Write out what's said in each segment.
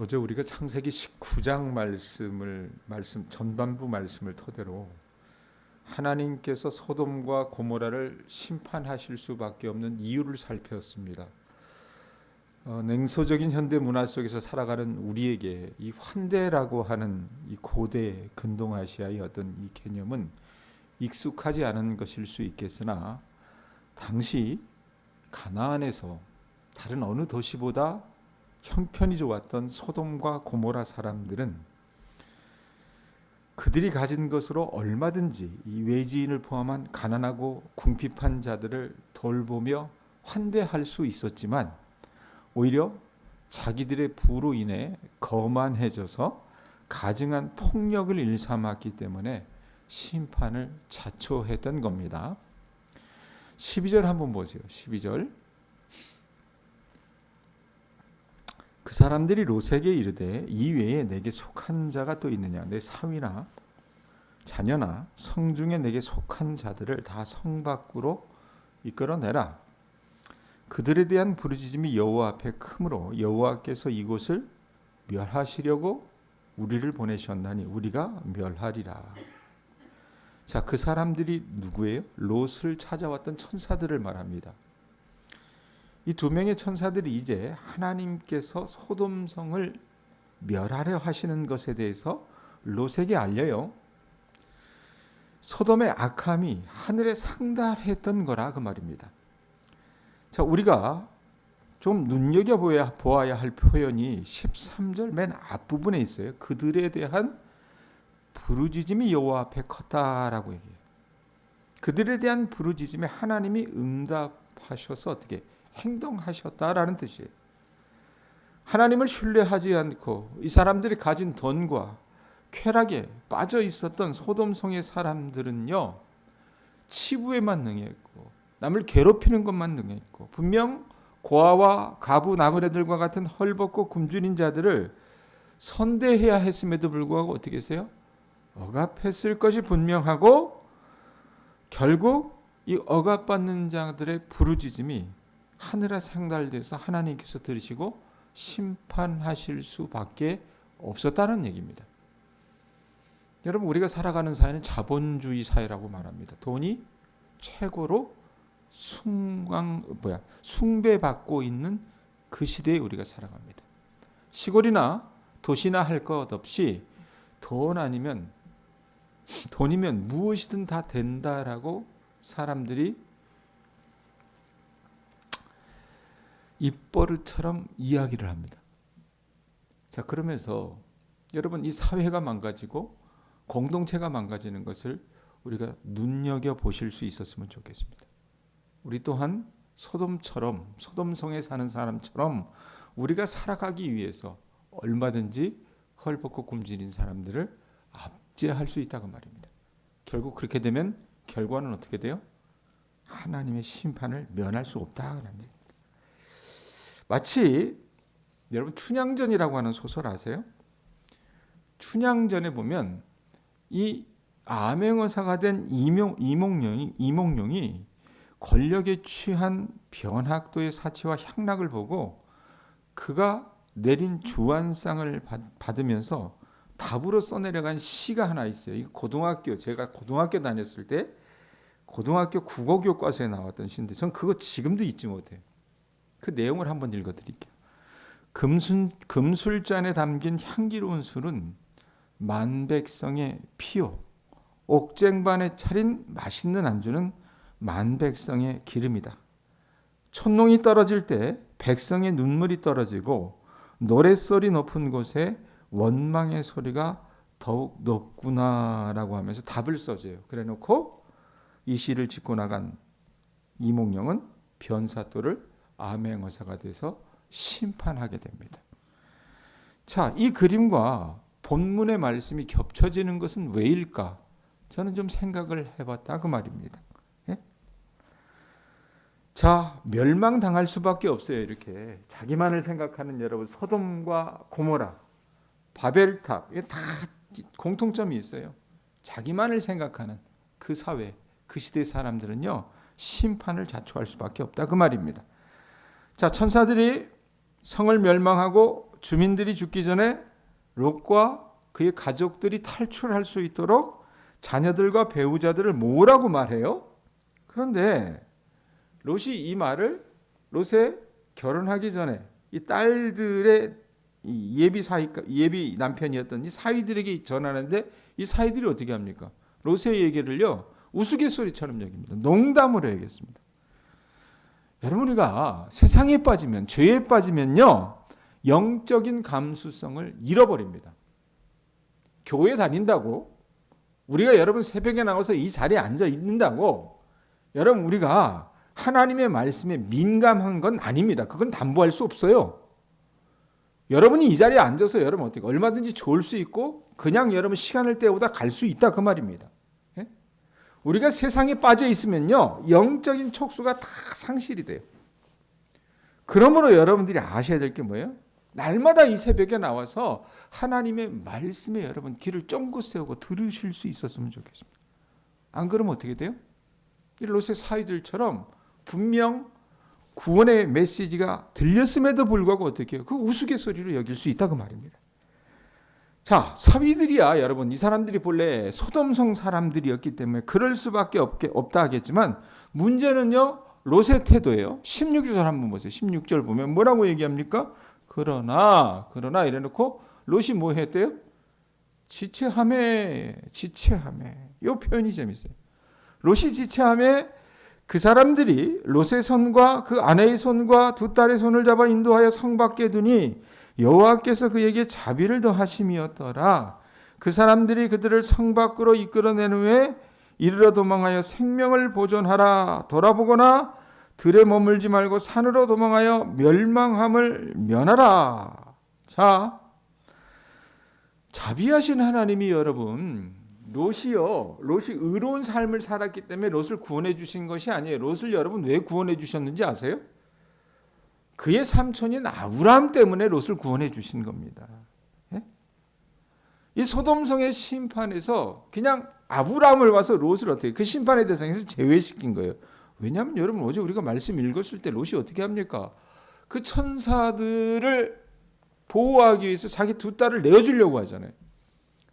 어제 우리가 창세기 19장 말씀을 말씀 전반부 말씀을 토대로 하나님께서 소돔과 고모라를 심판하실 수밖에 없는 이유를 살펴봤습니다. 어, 냉소적인 현대 문화 속에서 살아가는 우리에게 이 환대라고 하는 이 고대 근동아시아의 어떤 이 개념은 익숙하지 않은 것일 수 있겠으나 당시 가나안에서 다른 어느 도시보다 형편이 좋았던 소돔과 고모라 사람들은 그들이 가진 것으로 얼마든지 이 외지인을 포함한 가난하고 궁핍한 자들을 돌보며 환대할 수 있었지만 오히려 자기들의 부로 인해 거만해져서 가증한 폭력을 일삼았기 때문에 심판을 자초했던 겁니다. 12절 한번 보세요. 12절. 그 사람들이 롯에게 이르되 이 외에 내게 속한 자가 또 있느냐? 내 사위나 자녀나 성중에 내게 속한 자들을 다 성 밖으로 이끌어내라. 그들에 대한 부르짖음이 여호와 앞에 크므로 여호와께서 이곳을 멸하시려고 우리를 보내셨나니 우리가 멸하리라. 자 그 사람들이 누구예요? 롯을 찾아왔던 천사들을 말합니다 이 두 명의 천사들이 이제 하나님께서 소돔성을 멸하려 하시는 것에 대해서 롯에게 알려요. 소돔의 악함이 하늘에 상달했던 거라 그 말입니다. 자, 우리가 좀 눈여겨 보아야 할 표현이 13절 맨 앞부분에 있어요. 그들에 대한 부르짖음이 여호와 앞에 컸다라고 얘기해요. 그들에 대한 부르짖음에 하나님이 응답하셔서 어떻게 행동하셨다라는 뜻이에요. 하나님을 신뢰하지 않고 이 사람들이 가진 돈과 쾌락에 빠져 있었던 소돔성의 사람들은요 치부에만 능했고 남을 괴롭히는 것만 능했고 분명 고아와 가부 나그네들과 같은 헐벗고 굶주린 자들을 선대해야 했음에도 불구하고 어떻게 했어요? 억압했을 것이 분명하고 결국 이 억압받는 자들의 부르짖음이 하늘에 상달돼서 하나님께서 들으시고 심판하실 수밖에 없었다는 얘기입니다. 여러분 우리가 살아가는 사회는 자본주의 사회라고 말합니다. 돈이 최고로 숭강 뭐야 숭배받고 있는 그 시대에 우리가 살아갑니다. 시골이나 도시나 할 것 없이 돈 아니면 돈이면 무엇이든 다 된다라고 사람들이 입버릇처럼 이야기를 합니다. 자, 그러면서 여러분 이 사회가 망가지고 공동체가 망가지는 것을 우리가 눈여겨 보실 수 있었으면 좋겠습니다. 우리 또한 소돔처럼 소돔성에 사는 사람처럼 우리가 살아가기 위해서 얼마든지 헐벗고 굶주린 사람들을 압제할 수 있다고 말입니다. 결국 그렇게 되면 결과는 어떻게 돼요? 하나님의 심판을 면할 수 없다는 얘기. 마치 여러분 춘향전이라고 하는 소설 아세요? 춘향전에 보면 이 암행어사가 된 이몽, 이몽룡이, 이몽룡이 권력에 취한 변학도의 사치와 향락을 보고 그가 내린 주안상을 받으면서 답으로 써내려간 시가 하나 있어요. 이 고등학교 제가 고등학교 다녔을 때 고등학교 국어 교과서에 나왔던 시인데 전 그거 지금도 잊지 못해요. 그 내용을 한번 읽어드릴게요. 금순, 금술잔에 담긴 향기로운 술은 만백성의 피요. 옥쟁반에 차린 맛있는 안주는 만백성의 기름이다. 촛농이 떨어질 때 백성의 눈물이 떨어지고 노랫소리 높은 곳에 원망의 소리가 더욱 높구나라고 하면서 답을 써줘요. 그래 놓고 이 시를 짓고 나간 이몽룡은 변사또를 암행어사가 돼서 심판하게 됩니다. 자, 이 그림과 본문의 말씀이 겹쳐지는 것은 왜일까? 저는 좀 생각을 해봤다 그 말입니다. 예? 자, 멸망당할 수밖에 없어요. 이렇게 자기만을 생각하는 여러분 소돔과 고모라, 바벨탑 이게 다 공통점이 있어요. 자기만을 생각하는 그 사회, 그 시대 사람들은요 심판을 자초할 수밖에 없다 그 말입니다. 자, 천사들이 성을 멸망하고 주민들이 죽기 전에 롯과 그의 가족들이 탈출할 수 있도록 자녀들과 배우자들을 모으라고 말해요. 그런데 롯이 이 말을 롯의 결혼하기 전에 이 딸들의 이 예비 사위 예비 남편이었던 이 사위들에게 전하는데 이 사위들이 어떻게 합니까? 롯의 얘기를요 우스갯소리처럼 여깁니다. 농담으로 여겼습니다. 여러분 우리가 세상에 빠지면 죄에 빠지면요 영적인 감수성을 잃어버립니다. 교회 다닌다고 우리가 여러분 새벽에 나와서 이 자리에 앉아 있는다고 여러분 우리가 하나님의 말씀에 민감한 건 아닙니다. 그건 담보할 수 없어요. 여러분이 이 자리에 앉아서 여러분 어떻게 얼마든지 좋을 수 있고 그냥 여러분 시간을 때우다 갈 수 있다 그 말입니다. 예? 우리가 세상에 빠져 있으면요 영적인 촉수가 다 상실이 돼요. 그러므로 여러분들이 아셔야 될 게 뭐예요? 날마다 이 새벽에 나와서 하나님의 말씀에 여러분 귀를 쫑긋 세우고 들으실 수 있었으면 좋겠습니다. 안 그러면 어떻게 돼요? 이 롯의 사이들처럼 분명 구원의 메시지가 들렸음에도 불구하고 어떻게 해요? 그 우스갯소리로 여길 수 있다 그 말입니다. 자, 사위들이야 여러분 이 사람들이 본래 소돔성 사람들이었기 때문에 그럴 수밖에 없게, 없다 하겠지만 문제는요 롯의 태도예요. 16절 한번 보세요. 16절 보면 뭐라고 얘기합니까? 그러나 그러나 이래놓고 롯이 뭐 했대요? 지체함에 지체함에 요 표현이 재밌어요. 롯이 지체함에 그 사람들이 롯의 손과 그 아내의 손과 두 딸의 손을 잡아 인도하여 성 밖에 두니 여호와께서 그에게 자비를 더하심이었더라. 그 사람들이 그들을 성 밖으로 이끌어낸 후에 이르러 도망하여 생명을 보존하라. 돌아보거나 들에 머물지 말고 산으로 도망하여 멸망함을 면하라. 자, 자비하신 하나님이 여러분 롯이요. 롯이 의로운 삶을 살았기 때문에 롯을 구원해 주신 것이 아니에요. 롯을 여러분 왜 구원해 주셨는지 아세요? 그의 삼촌인 아브라함 때문에 롯을 구원해 주신 겁니다. 예? 이 소돔성의 심판에서 그냥 아브라함을 와서 롯을 어떻게 그 심판의 대상에서 제외시킨 거예요. 왜냐하면 여러분 어제 우리가 말씀 읽었을 때 롯이 어떻게 합니까? 그 천사들을 보호하기 위해서 자기 두 딸을 내어주려고 하잖아요.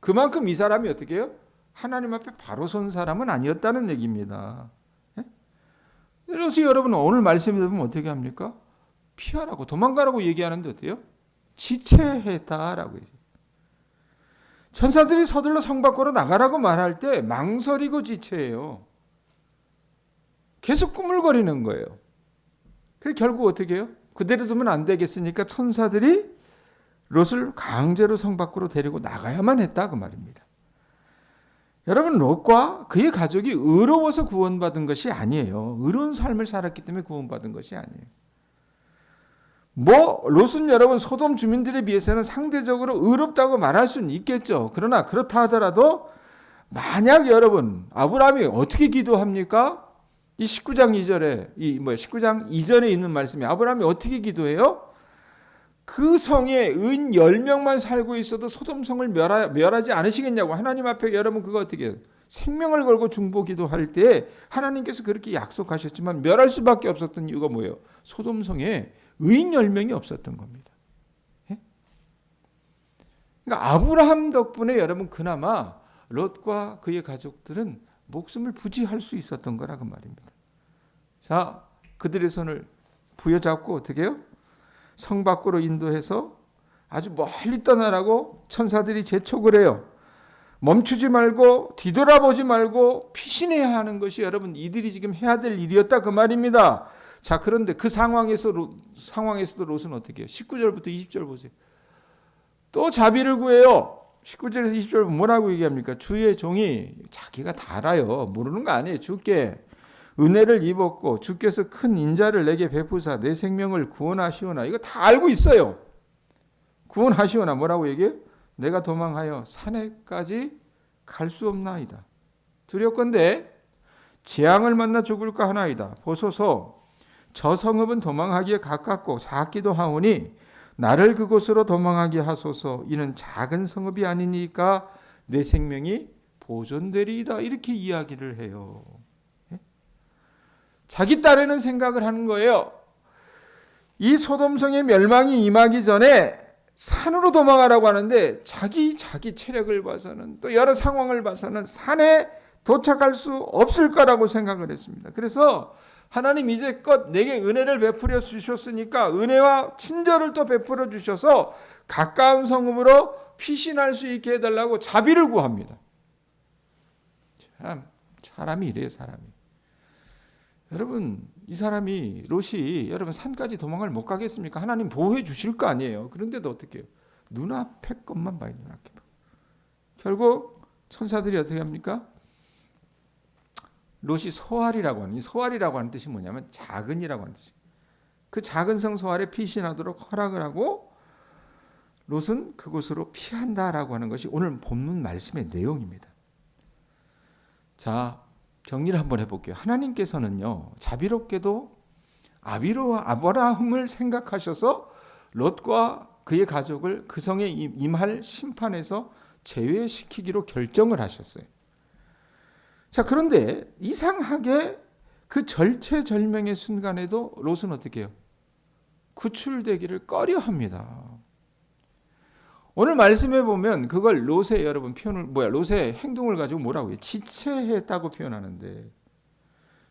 그만큼 이 사람이 어떻게 해요? 하나님 앞에 바로 선 사람은 아니었다는 얘기입니다. 예? 그래서 여러분 오늘 말씀에 보면 어떻게 합니까? 피하라고 도망가라고 얘기하는데 어때요? 지체했다라고 해요. 천사들이 서둘러 성 밖으로 나가라고 말할 때 망설이고 지체해요. 계속 꾸물거리는 거예요. 그래 결국 어떻게 해요? 그대로 두면 안 되겠으니까 천사들이 롯을 강제로 성 밖으로 데리고 나가야만 했다 그 말입니다. 여러분 롯과 그의 가족이 의로워서 구원받은 것이 아니에요. 의로운 삶을 살았기 때문에 구원받은 것이 아니에요. 뭐 롯은 여러분 소돔 주민들에 비해서는 상대적으로 의롭다고 말할 수는 있겠죠. 그러나 그렇다 하더라도 만약 여러분 아브라함이 어떻게 기도합니까? 이 19장 2절에 이 뭐 19장 이전에 있는 말씀이 아브라함이 어떻게 기도해요? 그 성에 은 10명만 살고 있어도 소돔 성을 멸하, 멸하 지 않으시겠냐고 하나님 앞에 여러분 그거 어떻게 해요? 생명을 걸고 중보기도 할 때 하나님께서 그렇게 약속하셨지만 멸할 수밖에 없었던 이유가 뭐예요? 소돔 성에 의인 10명이 없었던 겁니다. 예? 그러니까 아브라함 덕분에 여러분 그나마 롯과 그의 가족들은 목숨을 부지할 수 있었던 거라고 말입니다. 자, 그들의 손을 부여잡고 어떻게 해요? 성 밖으로 인도해서 아주 멀리 떠나라고 천사들이 재촉을 해요. 멈추지 말고 뒤돌아보지 말고 피신해야 하는 것이 여러분 이들이 지금 해야 될 일이었다 그 말입니다. 자 그런데 그 상황에서 상황에서도 롯은 어떻게 해요? 19절부터 20절 보세요. 또 자비를 구해요. 19절에서 20절 뭐라고 얘기합니까? 주의 종이 자기가 다 알아요. 모르는 거 아니에요. 주께 은혜를 입었고 주께서 큰 인자를 내게 베푸사 내 생명을 구원하시오나 이거 다 알고 있어요. 구원하시오나 뭐라고 얘기해요? 내가 도망하여 산에까지 갈 수 없나이다. 두렵건대 재앙을 만나 죽을까 하나이다. 보소서 저 성읍은 도망하기에 가깝고 작기도 하오니 나를 그곳으로 도망하게 하소서. 이는 작은 성읍이 아니니까 내 생명이 보존되리이다. 이렇게 이야기를 해요. 자기 딸에는 생각을 하는 거예요. 이 소돔성의 멸망이 임하기 전에 산으로 도망가라고 하는데 자기 자기 체력을 봐서는 또 여러 상황을 봐서는 산에 도착할 수 없을 거라고 생각을 했습니다. 그래서 하나님 이제껏 내게 은혜를 베풀어 주셨으니까 은혜와 친절을 또 베풀어 주셔서 가까운 성읍으로 피신할 수 있게 해달라고 자비를 구합니다. 참 사람이 이래요 사람이. 여러분 이 사람이 롯이 여러분 산까지 도망을 못 가겠습니까? 하나님 보호해 주실 거 아니에요. 그런데도 어떻게 해요? 눈앞에 것만 봐요 눈앞에. 결국 천사들이 어떻게 합니까? 롯이 소알이라고 하는 이 소알이라고 하는 뜻이 뭐냐면 작은이라고 하는 뜻이에요. 그 작은 성 소알에 피신하도록 허락을 하고 롯은 그곳으로 피한다라고 하는 것이 오늘 본문 말씀의 내용입니다. 자, 정리를 한번 해볼게요. 하나님께서는요, 자비롭게도 아비로 아브라함을 생각하셔서 롯과 그의 가족을 그 성에 임할 심판에서 제외시키기로 결정을 하셨어요. 자, 그런데 이상하게 그 절체절명의 순간에도 롯은 어떻게 해요? 구출되기를 꺼려 합니다. 오늘 말씀해 보면 그걸 롯의 여러분 표현을 뭐야 롯의 행동을 가지고 뭐라고 해요? 지체했다고 표현하는데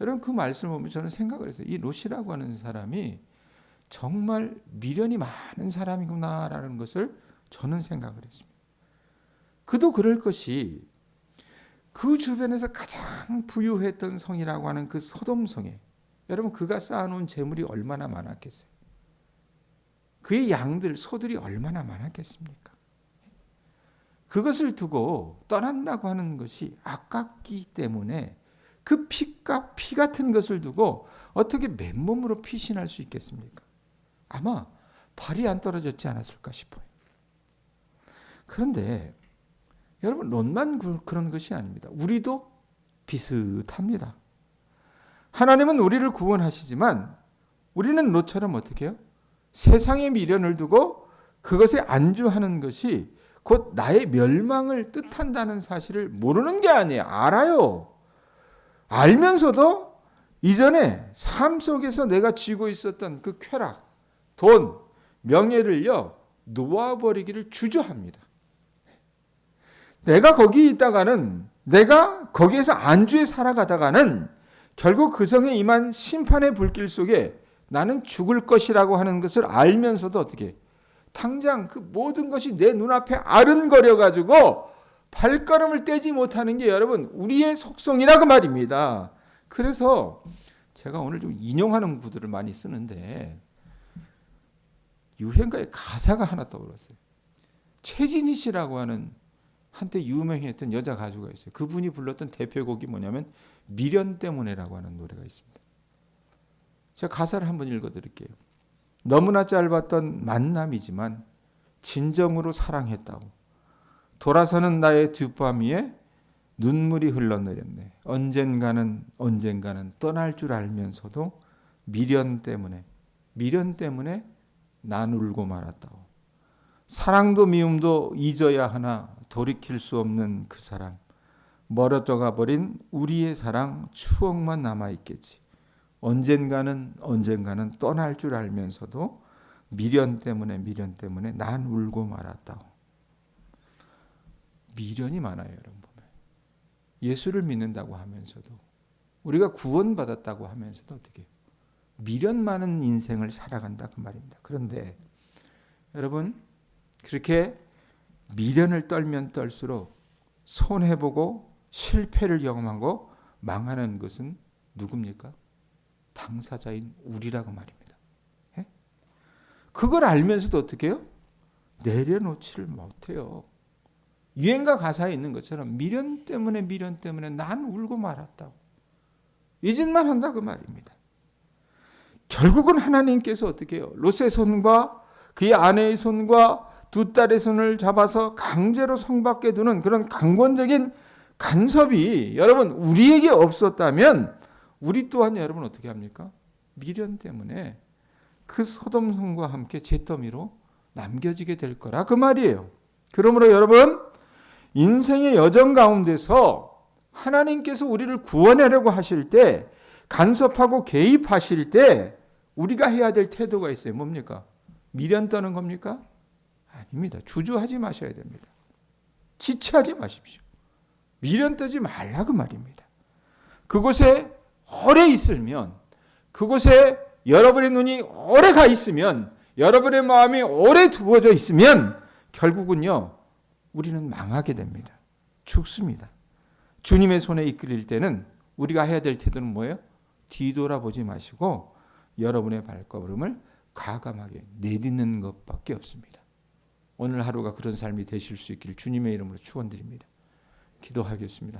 여러분 그 말씀을 보면 저는 생각을 했어요. 이 롯이라고 하는 사람이 정말 미련이 많은 사람이구나라는 것을 저는 생각을 했습니다. 그도 그럴 것이 그 주변에서 가장 부유했던 성이라고 하는 그 소돔 성에 여러분 그가 쌓아놓은 재물이 얼마나 많았겠어요? 그의 양들, 소들이 얼마나 많았겠습니까? 그것을 두고 떠난다고 하는 것이 아깝기 때문에 그 피값, 피 같은 것을 두고 어떻게 맨몸으로 피신할 수 있겠습니까? 아마 발이 안 떨어졌지 않았을까 싶어요. 그런데 여러분, 롯만 그런 것이 아닙니다. 우리도 비슷합니다. 하나님은 우리를 구원하시지만 우리는 롯처럼 어떻게 해요? 세상의 미련을 두고 그것에 안주하는 것이 곧 나의 멸망을 뜻한다는 사실을 모르는 게 아니에요. 알아요. 알면서도 이전에 삶 속에서 내가 쥐고 있었던 그 쾌락, 돈, 명예를요, 놓아버리기를 주저합니다. 내가 거기 있다가는, 내가 거기에서 안주에 살아가다가는 결국 그 성에 임한 심판의 불길 속에 나는 죽을 것이라고 하는 것을 알면서도 어떻게 당장 그 모든 것이 내 눈앞에 아른거려 가지고 발걸음을 떼지 못하는 게 여러분 우리의 속성이라고 말입니다. 그래서 제가 오늘 좀 인용하는 구들을 많이 쓰는데 유행가의 가사가 하나 떠올랐어요. 최진희 씨라고 하는 한때 유명했던 여자 가수가 있어요. 그분이 불렀던 대표곡이 뭐냐면 미련 때문에라고 하는 노래가 있습니다. 제가 가사를 한번 읽어드릴게요. 너무나 짧았던 만남이지만 진정으로 사랑했다고. 돌아서는 나의 뒷밤 위에 눈물이 흘러내렸네. 언젠가는 언젠가는 떠날 줄 알면서도 미련 때문에 미련 때문에 난 울고 말았다고. 사랑도 미움도 잊어야 하나 돌이킬 수 없는 그 사람. 멀어져 가버린 우리의 사랑 추억만 남아 있겠지. 언젠가는 언젠가는 떠날 줄 알면서도 미련 때문에 미련 때문에 난 울고 말았다고. 미련이 많아요, 여러분 보면. 예수를 믿는다고 하면서도 우리가 구원받았다고 하면서도 어떻게 미련 많은 인생을 살아간다 그 말입니다. 그런데 여러분 그렇게 미련을 떨면 떨수록 손해 보고 실패를 경험하고 망하는 것은 누굽니까? 당사자인 우리라고 말입니다. 예? 그걸 알면서도 어떻게 해요? 내려놓지를 못해요. 유행가 가사에 있는 것처럼 미련 때문에 미련 때문에 난 울고 말았다고. 잊을만 한다 그 말입니다. 결국은 하나님께서 어떻게 해요? 롯의 손과 그의 아내의 손과 두 딸의 손을 잡아서 강제로 성 밖에 두는 그런 강권적인 간섭이 여러분 우리에게 없었다면 우리 또한 여러분 어떻게 합니까? 미련 때문에 그 소돔 성과 함께 잿더미로 남겨지게 될 거라 그 말이에요. 그러므로 여러분 인생의 여정 가운데서 하나님께서 우리를 구원하려고 하실 때 간섭하고 개입하실 때 우리가 해야 될 태도가 있어요. 뭡니까? 미련 떠는 겁니까? 아닙니다. 주저하지 마셔야 됩니다. 지체하지 마십시오. 미련 떠지 말라 그 말입니다. 그곳에 오래 있으면 그곳에 여러분의 눈이 오래 가 있으면 여러분의 마음이 오래 두어져 있으면 결국은요 우리는 망하게 됩니다. 죽습니다. 주님의 손에 이끌릴 때는 우리가 해야 될 태도는 뭐예요? 뒤돌아보지 마시고 여러분의 발걸음을 가감하게 내딛는 것밖에 없습니다. 오늘 하루가 그런 삶이 되실 수 있기를 주님의 이름으로 축원드립니다. 기도하겠습니다.